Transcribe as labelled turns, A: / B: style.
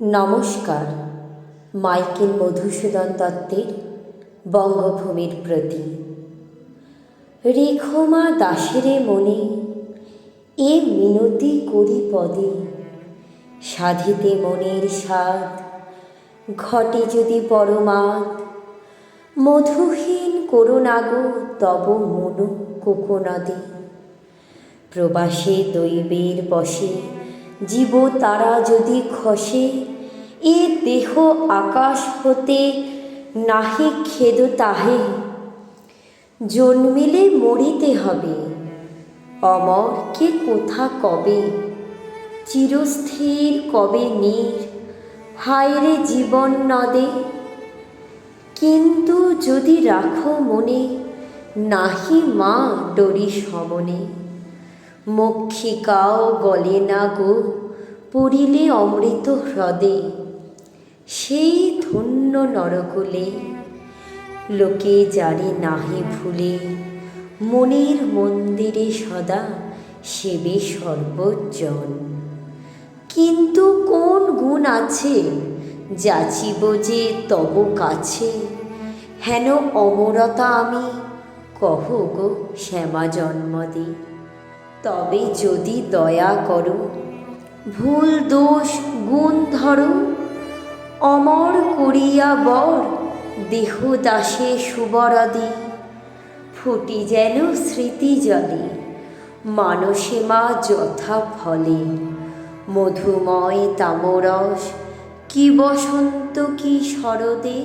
A: নমস্কার। মাইকেল মধুসূদন দত্তের বঙ্গভূমির প্রতি। রেখমা দাসেরে মনে, এ মিনতি করি পদে। সাধিতে মনের স্বাদ, ঘটে যদি পরমাদ। মধুহীন করুণাগো তব মনু কোকোনদে। প্রবাসে দৈবের বসে জীব তারা যদি খসে, এ দেহ আকাশ হতে নাহি খেদ তাহে। জন্মিলে মরিতে হবে, অমর কে কোথা কবে? চিরস্থির কবে নীর? হায়রে জীবন নদে। কিন্তু যদি রাখো মনে, নাহি মা ডরি সমনে মক্ষিকাও গলে না গো পড়িলে অমৃত হ্রদে। সেই ধন্য নরকুলে, লোকে জানে নাহি ভুলে, মনের মন্দিরে সদা সেবে সর্বজন। কিন্তু কোন গুণ আছে, যাচিব যে তব কাছে? হেন অমরতা আমি, কহ গো শ্যামা জন্মদে। তবে যদি দয়া করো, ভুল দোষ গুণ ধরো, অমর করিয়া বর দেহ দাসে সুবরদি, ফুটি যেন স্মৃতি জলে মানসে মা যথা ফলে, মধুময় তামরস, কি বসন্ত কি শরদে